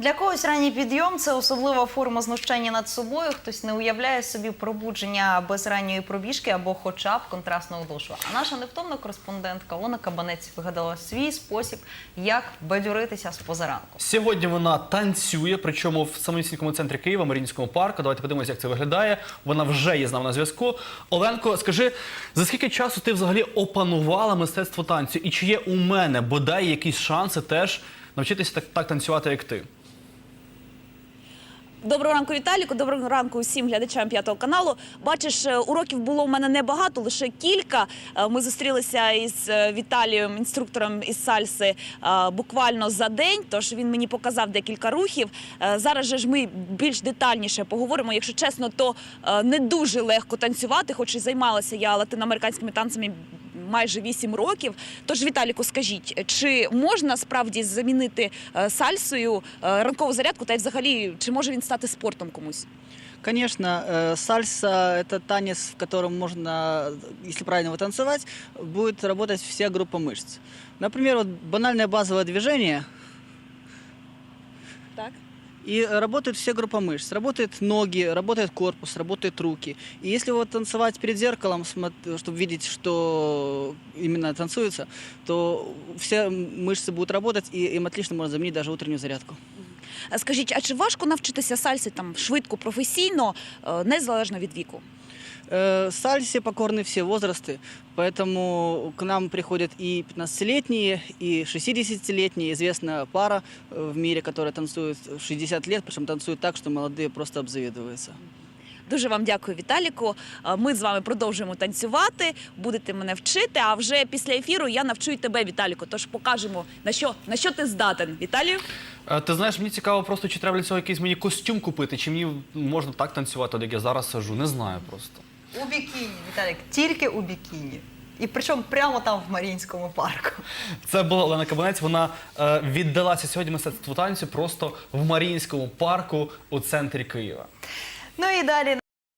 Для когось ранній підйом це особлива форма знущання над собою. Хтось не уявляє собі пробудження без ранньої пробіжки або хоча б контрастного душу. А наша невтомна кореспондентка Олена Кабанець вигадала свій спосіб, як бадьоритися з позаранку. Сьогодні вона танцює, причому в самостійному центрі Києва, Маріїнському парку. Давайте подивимося, як це виглядає. Вона вже є з нами на зв'язку. Оленко, скажи, за скільки часу ти взагалі опанувала мистецтво танцю? І чи є у мене бодай якісь шанси теж навчитися так, так танцювати, як ти? Доброго ранку, Віталіку. Доброго ранку усім глядачам п'ятого каналу. Бачиш, е, уроків було в мене небагато, лише кілька. Е, Ми зустрілися із е, Віталієм, інструктором із сальси, буквально за день. Тож він мені показав декілька рухів. Зараз же ж ми більш детальніше поговоримо. Якщо чесно, то не дуже легко танцювати, хоч і займалася я латиноамериканськими танцями майже 8 років. Тож, Віталіку, скажіть, чи можна справді замінити е, сальсою е, ранкову зарядку, та й взагалі чи може він стати спортом комусь? Конечно, э, сальса – это танец, в котором можно, если правильно его танцевать, будет работать вся группа мышц. Например, вот банальное базовое движение, Так. и работает вся группа мышц. Работают ноги, работает корпус, работают руки. И если вот танцевать перед зеркалом, чтобы видеть, что именно танцуется, то все мышцы будут работать, и им отлично можно заменить даже утреннюю зарядку. Е, Скажіть, а чи важко навчитися сальсі там швидко, професійно, е, незалежно від віку? Э, Сальсе покорны все возрасты, поэтому к нам приходят и 15-летние, и 60-летние. Известная пара э, в мире, которая танцует 60 лет, причем танцует так, что молодые просто обзавидуются. Дуже вам дякую, Віталіку. Е, Ми з вами продовжуємо танцювати, будете мене вчити. А вже після ефіру я навчу і тебе, Віталіку. Тож покажемо на що на що ти здатен. Віталію? Е, Ти знаєш, мені цікаво просто, чи треба для цього якийсь мені костюм купити, чи мені можна так танцювати, от як я зараз сажу. Не знаю просто. У бікіні, Віталік, тільки у бікіні. І причому прямо там в Маріїнському парку. Це була Олена Кабанець. Вона е, віддалася сьогодні мистецтву танцю просто в Маріїнському парку у центрі Києва. Ну і далі